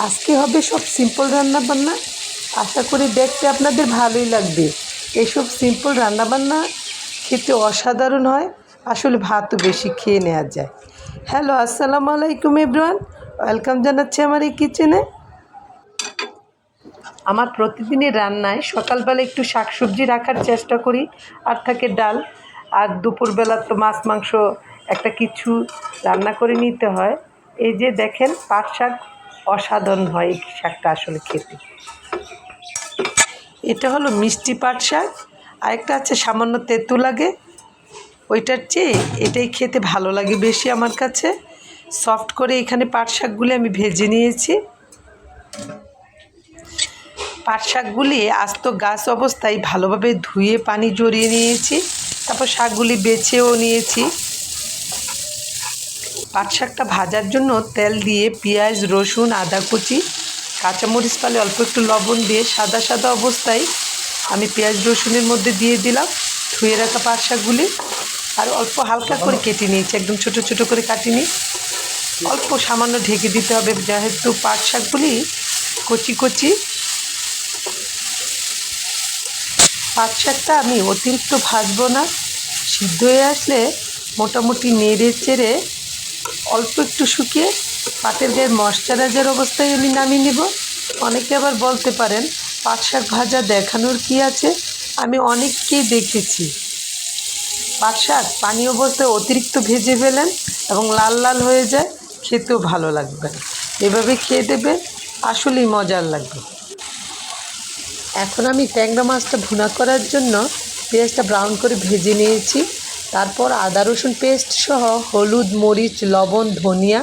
আজকে হবে সব সিম্পল রান্না বান্না আশা করি দেখতে আপনাদের ভালোই লাগবে। এইসব সিম্পল রান্না বান্না খেতে অসাধারণ হয়, আসলে ভাতও বেশি খেয়ে নেওয়া যায়। হ্যালো আসসালামু আলাইকুম ইব্রান ওয়েলকাম জানাচ্ছি আমার এই কিচেনে আমার প্রতিদিনের রান্নায় সকালবেলা একটু শাকসবজি রাখার চেষ্টা করি, আর থাকে ডাল। আর দুপুরবেলা তো মাছ, মাংস একটা কিছু রান্না করে নিতে হয়। এই যে দেখেন, পাট শাক অসাধারণ হয় এই শাকটা আসলে খেতে। এটা হলো মিষ্টি পাট শাক, আরেকটা আছে সামান্য তেঁতু লাগে ওইটার চেয়ে এটাই খেতে ভালো লাগে বেশি আমার কাছে। সফট করে এখানে পাট শাকগুলি আমি ভেজে নিয়েছি। পাট শাকগুলি আস্ত গাছ অবস্থায় ভালোভাবে ধুয়ে পানি জড়িয়ে নিয়েছি, তারপর শাকগুলি বেছেও নিয়েছি। পাট শাকটা ভাজার জন্য তেল দিয়ে পেঁয়াজ, রসুন, আদা কুচি, কাঁচামরিচ পালে অল্প একটু লবণ দিয়ে সাদা সাদা অবস্থায় আমি পেঁয়াজ, রসুনের মধ্যে দিয়ে দিলাম ধুয়ে রাখা পাট শাকগুলি আর অল্প হালকা করে কেটে নিয়েছি, একদম ছোট ছোট করে কাটিনি। অল্প সামান্য ঢেকে দিতে হবে যেহেতু পাট শাকগুলি কচি কচি। পাট শাকটা আমি অতিরিক্ত ভাজবো না, সিদ্ধ হয়ে আসলে মোটামুটি নেড়ে চেড়ে অল্প একটু শুকিয়ে পাটের গায়ের ময়শ্চারাইজার অবস্থায় আমি নামিয়ে নেব। অনেকে আবার বলতে পারেন, পাট শাক ভাজা দেখানোর কি আছে? আমি অনেককেই দেখেছি। পাট শাক পানি অবস্থায় অতিরিক্ত ভেজে ফেলেন এবং লাল লাল হয়ে যায়, খেতেও ভালো লাগবে এভাবে খেয়ে দেবে আসলেই মজার লাগবে। এখন আমি ট্যাংরা মাছটা ভুনা করার জন্য পেঁয়াজটা ব্রাউন করে ভেজে নিয়েছি। তারপর আদা রসুন পেস্ট সহ হলুদ, মরিচ, লবণ, ধনিয়া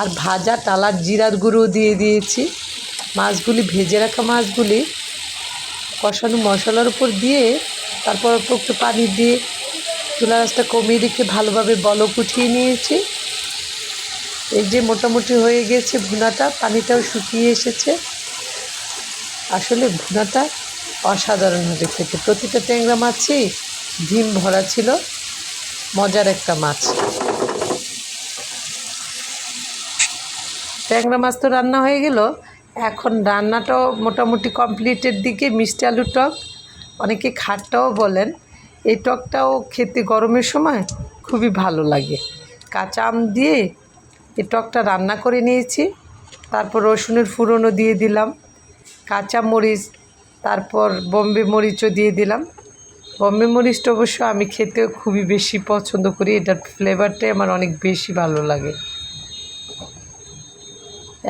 আর ভাজা টালার জিরার গুঁড়ো দিয়ে দিয়েছি। মাছগুলি ভেজে রাখা মাছগুলি কষানো মশলার উপর দিয়ে তারপর একটু পানি দিয়ে চুলা রাসটা কমিয়ে রেখে ভালোভাবে বলক উঠিয়ে নিয়েছি। এই যে মোটামুটি হয়ে গেছে ভুনাটা, পানিটাও শুকিয়ে এসেছে। আসলে ভুনাটা অসাধারণ হবে খেতে। প্রতিটা ট্যাংরা মাছই ডিম ভরা ছিল। মজার একটা মাছ। ট্যাংরা মাছ তো রান্না হয়ে গেল। এখন রান্নাটাও মোটামুটি কমপ্লিটের দিকে মিষ্টি আলু টক, অনেকে খাটটাও বলেন। এই টকটাও খেতে গরমের সময় খুবই ভালো লাগে। কাঁচা আম দিয়ে এই টকটা রান্না করে নিয়েছি। তারপর রসুনের ফুরনও দিয়ে দিলাম। কাঁচা মরিচ, তারপর বম্বে মরিচও দিয়ে দিলাম। বম্বে মরিচটা অবশ্য আমি খেতে খুবই বেশি পছন্দ করি। এটার ফ্লেভারটাই আমার অনেক বেশি ভালো লাগে।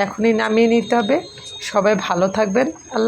এখনই নামিয়ে নিতে হবে। সবাই ভালো থাকবেন। আল্লাহ